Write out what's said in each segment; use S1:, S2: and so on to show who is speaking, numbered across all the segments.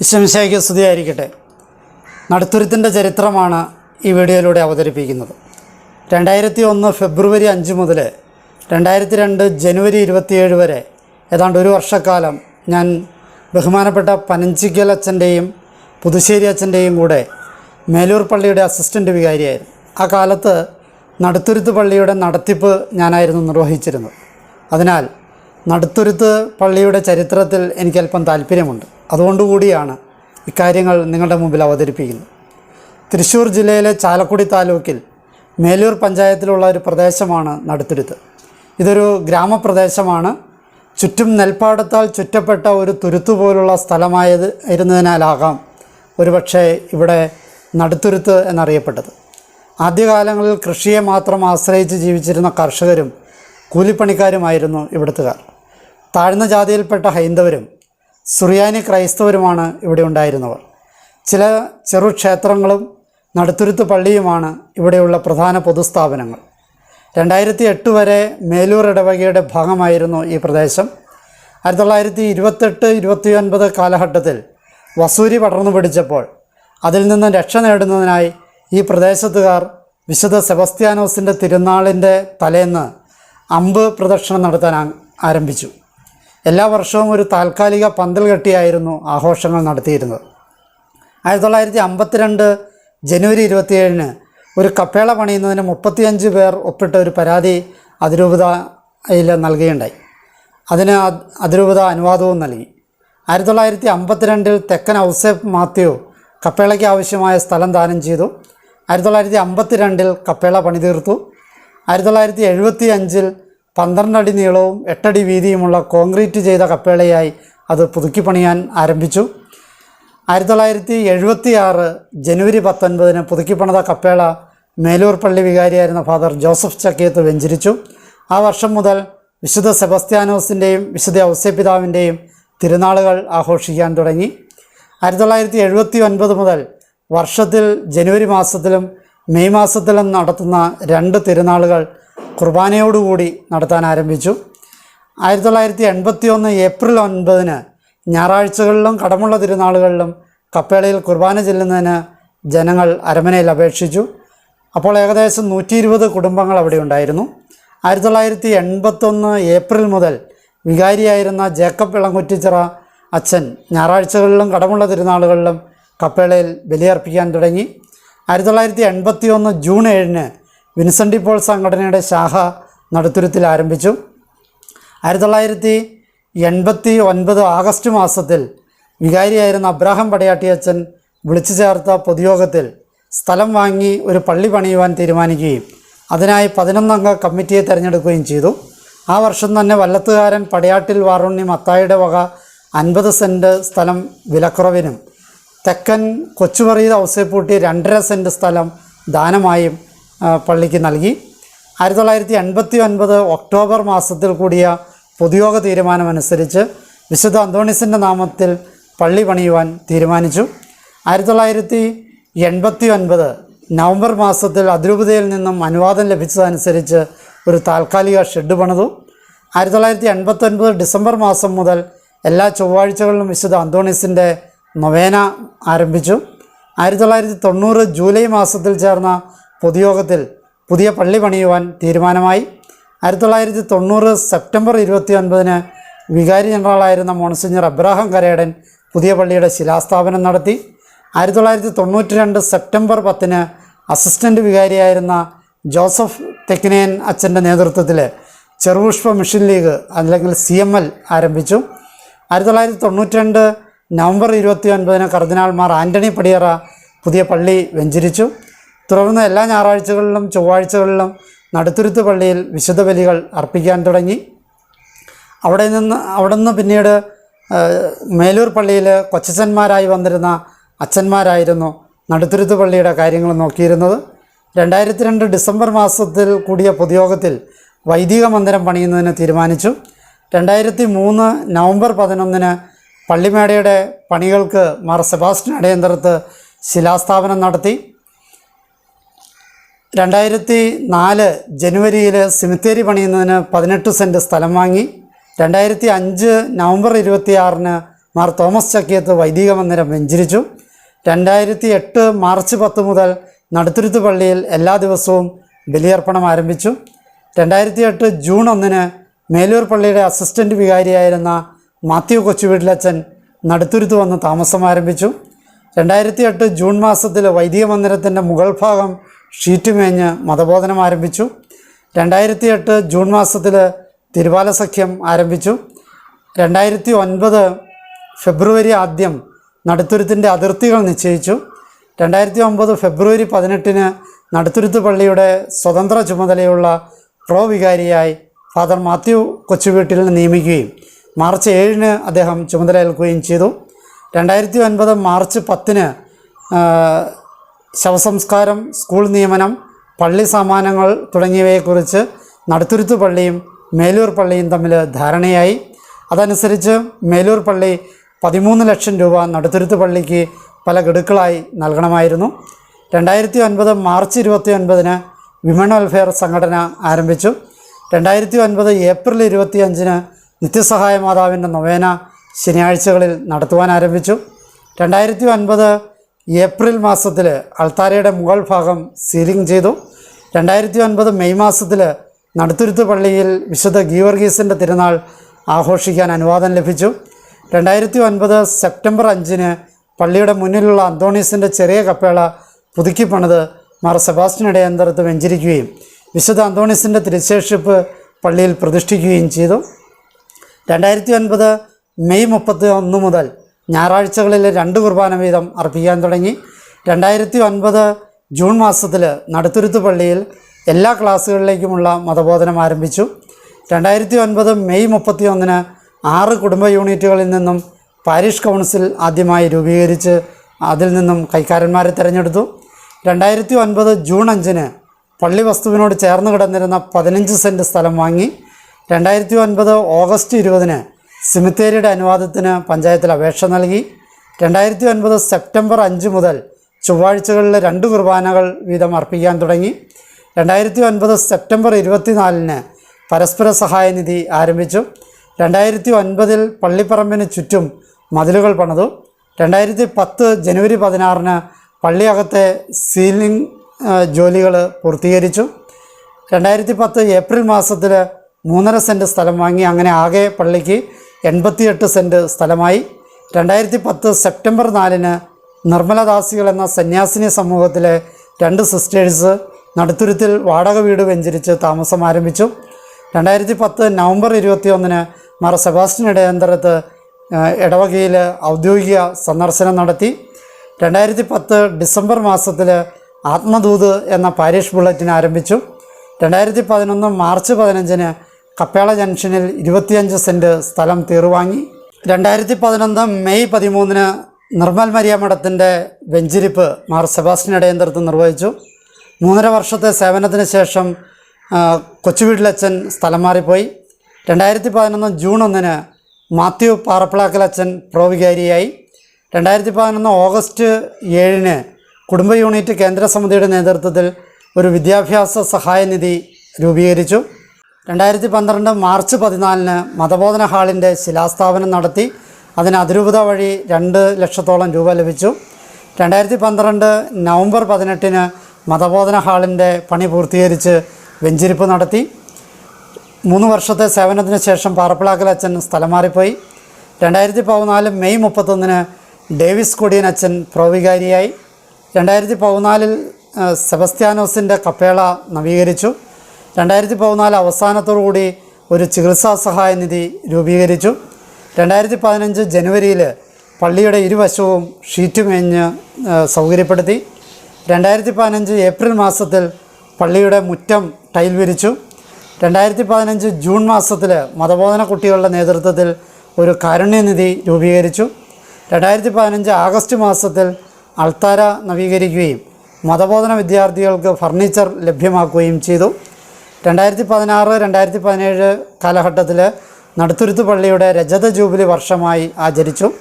S1: വിശ്വമിശയ്ക്ക് സ്തുതിയായിരിക്കട്ടെ നടുത്തുരുത്തിന്റെ ചരിത്രമാണ് ഈ വീഡിയോയിലൂടെ അവതരിപ്പിക്കുന്നത്. രണ്ടായിരത്തി ഒന്ന് ഫെബ്രുവരി അഞ്ച് മുതൽ രണ്ടായിരത്തി രണ്ട് ജനുവരി ഇരുപത്തിയേഴ് വരെ ഏതാണ്ട് ഒരു വർഷക്കാലം ഞാൻ ബഹുമാനപ്പെട്ട പനഞ്ചിക്കൽ അച്ഛന്റെയും പുതുശ്ശേരി അച്ഛന്റെയും കൂടെ മേലൂർ പള്ളിയുടെ അസിസ്റ്റന്റ് വികാരിയായിരുന്നു. ആ കാലത്ത് നടുത്തുരുത്ത് പള്ളിയുടെ നടത്തിപ്പ് ഞാനായിരുന്നു നിർവഹിച്ചിരുന്നത്. അതിനാൽ നടുത്തുരുത്ത് പള്ളിയുടെ ചരിത്രത്തിൽ എനിക്കല്പം താല്പര്യമുണ്ട്. അതുകൊണ്ടുകൂടിയാണ് ഇക്കാര്യങ്ങൾ നിങ്ങളുടെ മുമ്പിൽ അവതരിപ്പിക്കുന്നത്. തൃശ്ശൂർ ജില്ലയിലെ ചാലക്കുടി താലൂക്കിൽ മേലൂർ പഞ്ചായത്തിലുള്ള ഒരു പ്രദേശമാണ് നടുത്തുരുത്ത്. ഇതൊരു ഗ്രാമപ്രദേശമാണ്. ചുറ്റും നെൽപ്പാടത്താൽ ചുറ്റപ്പെട്ട ഒരു തുരുത്തു പോലുള്ള സ്ഥലമായത് ഇരുന്നതിനാലാകാം ഒരുപക്ഷെ ഇവിടെ നടുത്തുരുത്ത് എന്നറിയപ്പെട്ടത്. ആദ്യകാലങ്ങളിൽ കൃഷിയെ മാത്രം ആശ്രയിച്ച് ജീവിച്ചിരുന്ന കർഷകരും കൂലിപ്പണിക്കാരുമായിരുന്നു ഇവിടുത്തുകാർ. താഴ്ന്ന ജാതിയിൽപ്പെട്ട ഹൈന്ദവരും സുറിയാനി ക്രൈസ്തവരുമാണ് ഇവിടെ ഉണ്ടായിരുന്നവർ. ചില ചെറു ക്ഷേത്രങ്ങളും നടുത്തുരുത്ത് പള്ളിയുമാണ് ഇവിടെയുള്ള പ്രധാന പൊതുസ്ഥാപനങ്ങൾ. രണ്ടായിരത്തി എട്ട് വരെ മേലൂർ ഇടവകയുടെ ഭാഗമായിരുന്നു ഈ പ്രദേശം. ആയിരത്തി തൊള്ളായിരത്തി ഇരുപത്തെട്ട് ഇരുപത്തിയൊൻപത് കാലഘട്ടത്തിൽ വസൂരി പടർന്നു പിടിച്ചപ്പോൾ അതിൽ നിന്ന് രക്ഷ നേടുന്നതിനായി ഈ പ്രദേശത്തുകാർ വിശുദ്ധ സെബസ്ത്യാനോസിന്റെ തിരുനാളിന്റെ തലേന്ന് അമ്പ് പ്രദക്ഷിണം നടത്താൻ ആരംഭിച്ചു. എല്ലാ വർഷവും ഒരു താൽക്കാലിക പന്തൽ കെട്ടിയായിരുന്നു ആഘോഷങ്ങൾ നടത്തിയിരുന്നത്. ആയിരത്തി തൊള്ളായിരത്തി അമ്പത്തിരണ്ട് ജനുവരി ഇരുപത്തിയേഴിന് ഒരു കപ്പേള പണിയുന്നതിന് മുപ്പത്തിയഞ്ച് പേർ ഒപ്പിട്ട ഒരു പരാതി അതിരൂപതയിൽ നൽകുകയുണ്ടായി. അതിന് അതിരൂപത അനുവാദവും നൽകി. ആയിരത്തി തൊള്ളായിരത്തി അമ്പത്തിരണ്ടിൽ തെക്കൻ ഔസേപ്പ് മാത്യു കപ്പേളയ്ക്ക് ആവശ്യമായ സ്ഥലം ദാനം ചെയ്തു. ആയിരത്തി തൊള്ളായിരത്തി അമ്പത്തിരണ്ടിൽ കപ്പേള പണി തീർത്തു ആയിരത്തി തൊള്ളായിരത്തി എഴുപത്തി അഞ്ചിൽ പന്ത്രണ്ട് അടി നീളവും എട്ടടി വീതിയുമുള്ള കോൺക്രീറ്റ് ചെയ്ത കപ്പേളയായി അത് പുതുക്കിപ്പണിയാൻ ആരംഭിച്ചു. ആയിരത്തി തൊള്ളായിരത്തി എഴുപത്തി ആറ് ജനുവരി പത്തൊൻപതിന് പുതുക്കിപ്പണിത കപ്പേള മേലൂർ പള്ളി വികാരിയായിരുന്ന ഫാദർ ജോസഫ് ചക്കിയത്ത് വെഞ്ചരിച്ചു. ആ വർഷം മുതൽ വിശുദ്ധ സെബസ്ത്യാനോസിന്റെയും വിശുദ്ധ ഔസ്യപിതാവിന്റെയും തിരുനാളുകൾ ആഘോഷിക്കാൻ തുടങ്ങി. ആയിരത്തി തൊള്ളായിരത്തി എഴുപത്തി ഒൻപത് മുതൽ വർഷത്തിൽ ജനുവരി മാസത്തിലും മെയ് മാസത്തിലും നടത്തുന്ന രണ്ട് തിരുനാളുകൾ കുർബാനയോടുകൂടി നടത്താൻ ആരംഭിച്ചു. ആയിരത്തി തൊള്ളായിരത്തി എൺപത്തി ഒന്ന് ഏപ്രിൽ ഒൻപതിന് ഞായറാഴ്ചകളിലും കടമുള്ള തിരുനാളുകളിലും കപ്പേളയിൽ കുർബാന ചെല്ലുന്നതിന് ജനങ്ങൾ അരമനയിൽ അപേക്ഷിച്ചു. അപ്പോൾ ഏകദേശം നൂറ്റി ഇരുപത് കുടുംബങ്ങൾ അവിടെ ഉണ്ടായിരുന്നു. ആയിരത്തി തൊള്ളായിരത്തി എൺപത്തൊന്ന് ഏപ്രിൽ മുതൽ വികാരിയായിരുന്ന ജേക്കബ് ഇളങ്കുറ്റിച്ചിറ അച്ഛൻ ഞായറാഴ്ചകളിലും കടമുള്ള തിരുനാളുകളിലും കപ്പേളയിൽ ബലിയർപ്പിക്കാൻ തുടങ്ങി. ആയിരത്തി തൊള്ളായിരത്തി എൺപത്തി ഒന്ന് ജൂൺ ഏഴിന് വിൻസെന്റ് പോൾ സംഘടനയുടെ ശാഖ നടുത്തുരുത്തിൽ ആരംഭിച്ചു. ആയിരത്തി തൊള്ളായിരത്തി എൺപത്തി ഒൻപത് ആഗസ്റ്റ് മാസത്തിൽ വികാരിയായിരുന്ന അബ്രാഹാം പടയാട്ടിയച്ഛൻ വിളിച്ചു ചേർത്ത പൊതുയോഗത്തിൽ സ്ഥലം വാങ്ങി ഒരു പള്ളി പണിയുവാൻ തീരുമാനിക്കുകയും അതിനായി പതിനൊന്നംഗ കമ്മിറ്റിയെ തിരഞ്ഞെടുക്കുകയും ചെയ്തു. ആ വർഷം തന്നെ വല്ലത്തുകാരൻ പടയാട്ടിൽ വാറുണ്ണി മത്തായിയുടെ വക അൻപത് സെന്റ് സ്ഥലം വിലക്കുറവിനും തെക്കൻ കൊച്ചുപറീത് ഔസേപ്പൂട്ടി രണ്ടര സെന്റ് സ്ഥലം ദാനമായും പള്ളിക്ക് നൽകി. ആയിരത്തി തൊള്ളായിരത്തി എൺപത്തി ഒൻപത് ഒക്ടോബർ മാസത്തിൽ കൂടിയ പൊതുയോഗ തീരുമാനമനുസരിച്ച് വിശുദ്ധ അന്തോണിസിന്റെ നാമത്തിൽ പള്ളി പണിയുവാൻ തീരുമാനിച്ചു. ആയിരത്തി തൊള്ളായിരത്തി എൺപത്തി ഒൻപത് നവംബർ മാസത്തിൽ അതിരൂപതയിൽ നിന്നും അനുവാദം ലഭിച്ചതനുസരിച്ച് ഒരു താൽക്കാലിക ഷെഡ് പണിതു. ആയിരത്തി തൊള്ളായിരത്തി എൺപത്തൊൻപത് ഡിസംബർ മാസം മുതൽ എല്ലാ ചൊവ്വാഴ്ചകളിലും വിശുദ്ധ അന്തോണീസിന്റെ നൊവേന ആരംഭിച്ചു. ആയിരത്തി തൊള്ളായിരത്തി തൊണ്ണൂറ് ജൂലൈ മാസത്തിൽ ചേർന്ന പൊതുയോഗത്തിൽ പുതിയ പള്ളി പണിയുവാൻ തീരുമാനമായി. ആയിരത്തി തൊള്ളായിരത്തി തൊണ്ണൂറ് സെപ്റ്റംബർ ഇരുപത്തി ഒൻപതിന് വികാരി ജനറലായിരുന്ന മോൺസിഞ്ഞർ അബ്രാഹാം കരേടൻ പുതിയ പള്ളിയുടെ ശിലാസ്ഥാപനം നടത്തി. ആയിരത്തി തൊള്ളായിരത്തി തൊണ്ണൂറ്റി രണ്ട് സെപ്റ്റംബർ പത്തിന് അസിസ്റ്റന്റ് വികാരിയായിരുന്ന ജോസഫ് തെക്കിനേൻ അച്ഛന്റെ നേതൃത്വത്തിൽ ചെറുപുഷ്പ മിഷൻ ലീഗ് അല്ലെങ്കിൽ സി എം എൽ ആരംഭിച്ചു. ആയിരത്തി തൊള്ളായിരത്തി തൊണ്ണൂറ്റി രണ്ട് നവംബർ ഇരുപത്തി ഒൻപതിന് കർദിനാൾമാർ ആന്റണി പടിയറ പുതിയ പള്ളി വെഞ്ചരിച്ചു. തുടർന്ന് എല്ലാ ഞായറാഴ്ചകളിലും ചൊവ്വാഴ്ചകളിലും നടുത്തുരുത്ത് പള്ളിയിൽ വിശുദ്ധ ബലികൾ അർപ്പിക്കാൻ തുടങ്ങി. അവിടെ നിന്ന് അവിടെ നിന്ന് പിന്നീട് മേലൂർ പള്ളിയിൽ കൊച്ചന്മാരായി വന്നിരുന്ന അച്ഛന്മാരായിരുന്നു നടുത്തുരുത്ത് പള്ളിയുടെ കാര്യങ്ങൾ നോക്കിയിരുന്നത്. രണ്ടായിരത്തി രണ്ട് ഡിസംബർ മാസത്തിൽ കൂടിയ പൊതുയോഗത്തിൽ വൈദിക മന്ദിരം പണിയുന്നതിന് തീരുമാനിച്ചു. രണ്ടായിരത്തി മൂന്ന് നവംബർ പതിനൊന്നിന് പള്ളിമേടയുടെ പണികൾക്ക് മാർ സെബാസ്റ്റ്യൻ അടയന്തരത്ത് ശിലാസ്ഥാപനം നടത്തി. രണ്ടായിരത്തി നാല് ജനുവരിയിൽ സിമിത്തേരി പണിയുന്നതിന് പതിനെട്ട് സെന്റ് സ്ഥലം വാങ്ങി. രണ്ടായിരത്തി അഞ്ച് നവംബർ ഇരുപത്തിയാറിന് മാർ തോമസ് ചക്കിയത്ത് വൈദിക മന്ദിരം വെഞ്ചരിച്ചു. രണ്ടായിരത്തി എട്ട് മാർച്ച് പത്ത് മുതൽ നടുത്തുരുത്ത് പള്ളിയിൽ എല്ലാ ദിവസവും ബലിയർപ്പണം ആരംഭിച്ചു. രണ്ടായിരത്തി എട്ട് ജൂൺ ഒന്നിന് മേലൂർ പള്ളിയുടെ അസിസ്റ്റന്റ് വികാരിയായിരുന്ന മാത്യു കൊച്ചുവീട്ടിലച്ചൻ നടുത്തുരുത്ത് വന്ന് താമസം ആരംഭിച്ചു. രണ്ടായിരത്തി എട്ട് ജൂൺ മാസത്തിൽ വൈദിക മന്ദിരത്തിന്റെ മുകൾ ഭാഗം ഷീറ്റ് മേഞ്ഞ് മതബോധനം ആരംഭിച്ചു. രണ്ടായിരത്തി എട്ട് ജൂൺ മാസത്തിൽ തിരുവാല സഖ്യം ആരംഭിച്ചു. രണ്ടായിരത്തി ഒൻപത് ഫെബ്രുവരി ആദ്യം നടുത്തുരുത്തിന്റെ അതിർത്തികൾ നിശ്ചയിച്ചു. രണ്ടായിരത്തി ഒമ്പത് ഫെബ്രുവരി പതിനെട്ടിന് നടുത്തുരുത്ത് പള്ളിയുടെ സ്വതന്ത്ര ചുമതലയുള്ള പ്രോ വികാരിയായി ഫാദർ മാത്യു കൊച്ചുവീട്ടിൽ നിയമിക്കുകയും മാർച്ച് ഏഴിന് അദ്ദേഹം ചുമതലയേൽക്കുകയും ചെയ്തു. രണ്ടായിരത്തി ഒൻപത് മാർച്ച് പത്തിന് ശവസംസ്കാരം സ്കൂൾ നിയമനം പള്ളി സാമാനങ്ങൾ തുടങ്ങിയവയെക്കുറിച്ച് നടുത്തുരുത്ത് പള്ളിയും മേലൂർ പള്ളിയും തമ്മിൽ ധാരണയായി. അതനുസരിച്ച് മേലൂർ പള്ളി പതിമൂന്ന് ലക്ഷം രൂപ നടുത്തുരുത്ത് പള്ളിക്ക് പല ഗഡുക്കളായി നൽകണമായിരുന്നു. രണ്ടായിരത്തി ഒൻപത് മാർച്ച് ഇരുപത്തി ഒൻപതിന് വിമൺ വെൽഫെയർ സംഘടന ആരംഭിച്ചു. രണ്ടായിരത്തി ഒൻപത് ഏപ്രിൽ ഇരുപത്തി അഞ്ചിന് നിത്യസഹായ മാതാവിന്റെ നൊവേന ശനിയാഴ്ചകളിൽ നടത്തുവാൻ ആരംഭിച്ചു. രണ്ടായിരത്തി ഒൻപത് ഏപ്രിൽ മാസത്തിൽ അൾത്താരയുടെ മുകൾ ഭാഗം സീലിംഗ് ചെയ്തു. രണ്ടായിരത്തി ഒൻപത് മെയ് മാസത്തിൽ നടുത്തുരുത്ത് പള്ളിയിൽ വിശുദ്ധ ഗീവർഗീസിന്റെ തിരുനാൾ ആഘോഷിക്കാൻ അനുവാദം ലഭിച്ചു. രണ്ടായിരത്തി ഒൻപത് സെപ്റ്റംബർ അഞ്ചിന് പള്ളിയുടെ മുന്നിലുള്ള അന്തോണീസിന്റെ ചെറിയ കപ്പേള പുതുക്കി പണിത് മാർ സെബാസ്റ്റ്യൻ ഇടയന്തരത്ത് വെഞ്ചരിക്കുകയും വിശുദ്ധ അന്തോണീസിന്റെ തിരുശേഷിപ്പ് പള്ളിയിൽ പ്രതിഷ്ഠിക്കുകയും ചെയ്തു. രണ്ടായിരത്തി ഒൻപത് മെയ് മുപ്പത്തി ഒന്ന് മുതൽ ഞായറാഴ്ചകളിൽ രണ്ട് കുർബാന വീതം അർപ്പിക്കാൻ തുടങ്ങി. രണ്ടായിരത്തി ഒൻപത് ജൂൺ മാസത്തിൽ നടുത്തുരുത്ത് പള്ളിയിൽ എല്ലാ ക്ലാസ്സുകളിലേക്കുമുള്ള മതബോധനം ആരംഭിച്ചു. രണ്ടായിരത്തി ഒൻപത് മെയ് മുപ്പത്തി ഒന്നിന് ആറ് കുടുംബ യൂണിറ്റുകളിൽ നിന്നും പാരിഷ് കൗൺസിൽ ആദ്യമായി രൂപീകരിച്ച് അതിൽ നിന്നും കൈക്കാരന്മാരെ തിരഞ്ഞെടുത്തു. രണ്ടായിരത്തി ഒൻപത് ജൂൺ അഞ്ചിന് പള്ളി വസ്തുവിനോട് ചേർന്ന് കിടന്നിരുന്ന പതിനഞ്ച് സെന്റ് സ്ഥലം വാങ്ങി. രണ്ടായിരത്തി ഒൻപത് ഓഗസ്റ്റ് ഇരുപതിന് സിമിത്തേരിയുടെ അനുവാദത്തിന് പഞ്ചായത്തിൽ അപേക്ഷ നൽകി. രണ്ടായിരത്തി ഒൻപത് സെപ്റ്റംബർ അഞ്ച് മുതൽ ചൊവ്വാഴ്ചകളിൽ രണ്ട് കുർബാനകൾ വീതം അർപ്പിക്കാൻ തുടങ്ങി. രണ്ടായിരത്തി ഒൻപത് സെപ്റ്റംബർ ഇരുപത്തിനാലിന് പരസ്പര സഹായനിധി ആരംഭിച്ചു. രണ്ടായിരത്തി ഒൻപതിൽ പള്ളിപ്പറമ്പിന് ചുറ്റും മതിലുകൾ പണിതു. രണ്ടായിരത്തി പത്ത് ജനുവരി പതിനാറിന് പള്ളിയകത്തെ സീലിംഗ് ജോലികൾ പൂർത്തീകരിച്ചു. രണ്ടായിരത്തി പത്ത് ഏപ്രിൽ മാസത്തിൽ മൂന്നര സെന്റ് സ്ഥലം വാങ്ങി അങ്ങനെ ആകെ പള്ളിക്ക് എൺപത്തിയെട്ട് സെന്റ് സ്ഥലമായി രണ്ടായിരത്തി പത്ത് സെപ്റ്റംബർ നാലിന് നിർമ്മലദാസികൾ എന്ന സന്യാസിനി സമൂഹത്തിലെ രണ്ട് സിസ്റ്റേഴ്സ് നടുത്തുരുത്തിൽ വാടക വീട് വെഞ്ചരിച്ച് താമസം ആരംഭിച്ചു. രണ്ടായിരത്തി പത്ത് നവംബർ ഇരുപത്തി ഒന്നിന് മാർ സെബാസ്റ്റ്യൻ ഇടയന്തരത്ത് ഇടവകയിൽ ഔദ്യോഗിക സന്ദർശനം നടത്തി. രണ്ടായിരത്തി പത്ത് ഡിസംബർ മാസത്തിൽ ആത്മദൂത് എന്ന പാരീഷ് ബുള്ളറ്റിൻ ആരംഭിച്ചു. രണ്ടായിരത്തി പതിനൊന്ന് മാർച്ച് പതിനഞ്ചിന് കപ്പേള ജംഗ്ഷനിൽ ഇരുപത്തിയഞ്ച് സെന്റ് സ്ഥലം തീർവാങ്ങി രണ്ടായിരത്തി പതിനൊന്ന് മെയ് പതിമൂന്നിന് നിർമ്മൽ മരിയ മഠത്തിന്റെ വെഞ്ചിരിപ്പ് മാർ സെബാസ്റ്റ്യൻ ഇടയന്തരത്ത് നിർവഹിച്ചു. മൂന്നര വർഷത്തെ സേവനത്തിന് ശേഷം കൊച്ചുവീട്ടിലച്ഛൻ സ്ഥലം മാറിപ്പോയി. രണ്ടായിരത്തി പതിനൊന്ന് ജൂൺ ഒന്നിന് മാത്യു പാറപ്പിളാക്കലച്ഛൻ പ്രോവികാരിയായി. രണ്ടായിരത്തി പതിനൊന്ന് ഓഗസ്റ്റ് ഏഴിന് കുടുംബ യൂണിറ്റ് കേന്ദ്ര സമിതിയുടെ നേതൃത്വത്തിൽ ഒരു വിദ്യാഭ്യാസ സഹായനിധി രൂപീകരിച്ചു. രണ്ടായിരത്തി പന്ത്രണ്ട് മാർച്ച് പതിനാലിന് മതബോധന ഹാളിന്റെ ശിലാസ്ഥാപനം നടത്തി. അതിന് അതിരൂപത വഴി രണ്ട് ലക്ഷത്തോളം രൂപ ലഭിച്ചു. രണ്ടായിരത്തി പന്ത്രണ്ട് നവംബർ പതിനെട്ടിന് മതബോധന ഹാളിന്റെ പണി പൂർത്തീകരിച്ച് വെഞ്ചിരിപ്പ് നടത്തി. മൂന്ന് വർഷത്തെ സേവനത്തിന് ശേഷം പാറപ്പിളാക്കൽ അച്ഛൻ സ്ഥലം മാറിപ്പോയി. രണ്ടായിരത്തി പതിനാല് മെയ് മുപ്പത്തൊന്നിന് ഡേവിസ് കൊടിയൻ അച്ഛൻ പ്രോവികാരിയായി രണ്ടായിരത്തി പതിനാലിൽ സെബസ്ത്യാനോസിന്റെ കപ്പേള നവീകരിച്ചു. രണ്ടായിരത്തി പതിനാല് അവസാനത്തോടുകൂടി ഒരു ചികിത്സാ സഹായ നിധി രൂപീകരിച്ചു. രണ്ടായിരത്തി പതിനഞ്ച് ജനുവരിയിൽ പള്ളിയുടെ ഇരുവശവും ഷീറ്റ് മേഞ്ഞ് സൗകര്യപ്പെടുത്തി. രണ്ടായിരത്തി പതിനഞ്ച് ഏപ്രിൽ മാസത്തിൽ പള്ളിയുടെ മുറ്റം ടൈൽ വിരിച്ചു. രണ്ടായിരത്തി പതിനഞ്ച് ജൂൺ മാസത്തിൽ മതബോധന കുട്ടികളുടെ നേതൃത്വത്തിൽ ഒരു കാരുണ്യനിധി രൂപീകരിച്ചു. രണ്ടായിരത്തി പതിനഞ്ച് ആഗസ്റ്റ് മാസത്തിൽ അൾത്താര നവീകരിക്കുകയും മതബോധന വിദ്യാർത്ഥികൾക്ക് ഫർണിച്ചർ ലഭ്യമാക്കുകയും ചെയ്തു. രണ്ടായിരത്തി പതിനാറ് രണ്ടായിരത്തി പതിനേഴ് കാലഘട്ടത്തിൽ നടുത്തുരുത്ത് പള്ളിയുടെ രജത ജൂബിലി വർഷമായി ആചരിച്ചു.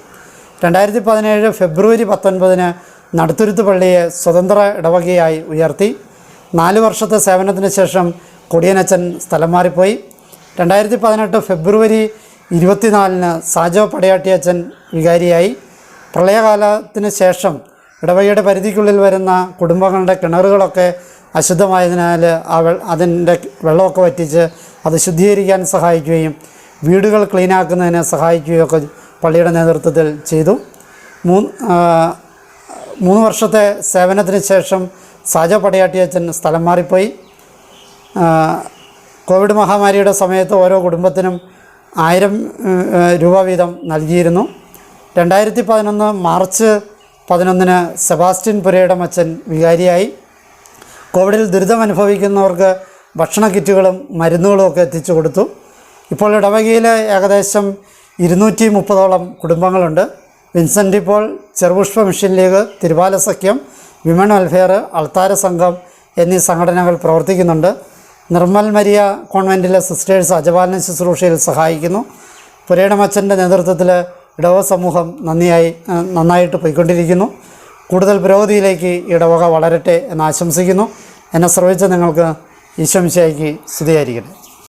S1: രണ്ടായിരത്തി പതിനേഴ് ഫെബ്രുവരി പത്തൊൻപതിന് നടുത്തുരുത്ത് പള്ളിയെ സ്വതന്ത്ര ഇടവകയായി ഉയർത്തി. നാല് വർഷത്തെ സേവനത്തിന് ശേഷം കൊടിയനച്ചൻ സ്ഥലം മാറിപ്പോയി. രണ്ടായിരത്തി പതിനെട്ട് ഫെബ്രുവരി ഇരുപത്തിനാലിന് സാജോ പടയാട്ടിയച്ചൻ വികാരിയായി. പ്രളയകാലത്തിന് ശേഷം ഇടവകയുടെ പരിധിക്കുള്ളിൽ വരുന്ന കുടുംബങ്ങളുടെ കിണറുകളൊക്കെ അശുദ്ധമായതിനാൽ അവൾ അതിന്റെ വെള്ളമൊക്കെ വറ്റിച്ച് അത് ശുദ്ധീകരിക്കാൻ സഹായിക്കുകയും വീടുകൾ ക്ലീനാക്കുന്നതിന് സഹായിക്കുകയൊക്കെ പള്ളിയുടെ നേതൃത്വത്തിൽ ചെയ്തു. മൂന്ന് മൂന്ന് വർഷത്തെ സേവനത്തിന് ശേഷം സാജ പടയാട്ടി അച്ഛൻ സ്ഥലം മാറിപ്പോയി. കോവിഡ് മഹാമാരിയുടെ സമയത്ത് ഓരോ കുടുംബത്തിനും ആയിരം രൂപ വീതം നൽകിയിരുന്നു. രണ്ടായിരത്തി പതിനൊന്ന് മാർച്ച് പതിനൊന്നിന് സെബാസ്റ്റ്യൻ പുരയുടെ മച്ചൻ വികാരിയായി. കോവിഡിൽ ദുരിതം അനുഭവിക്കുന്നവർക്ക് ഭക്ഷണ കിറ്റുകളും മരുന്നുകളും ഒക്കെ എത്തിച്ചു കൊടുത്തു. ഇപ്പോൾ ഇടവകയിൽ ഏകദേശം ഇരുന്നൂറ്റി മുപ്പതോളം കുടുംബങ്ങളുണ്ട്. വിൻസെന്റ് ഇപ്പോൾ ചെറുപുഷ്പ മിഷൻ ലീഗ് തിരുവാല സഖ്യം വിമൺ വെൽഫെയർ അൾത്താര സംഘം എന്നീ സംഘടനകൾ പ്രവർത്തിക്കുന്നുണ്ട്. നിർമ്മൽ മരിയ കോൺവെന്റിലെ സിസ്റ്റേഴ്സ് അജപാലന ശുശ്രൂഷയിൽ സഹായിക്കുന്നു. പുരയിടമച്ചന്റെ നേതൃത്വത്തിൽ ഇടവ സമൂഹം നന്ദിയായി നന്നായിട്ട് പോയിക്കൊണ്ടിരിക്കുന്നു. കൂടുതൽ പുരോഗതിയിലേക്ക് ഇടവക വളരട്ടെ എന്ന് ആശംസിക്കുന്നു. എന്നെ ശ്രവിച്ച നിങ്ങൾക്ക് ഈശംശയ്ക്ക് സ്തുതിയായിരിക്കട്ടെ.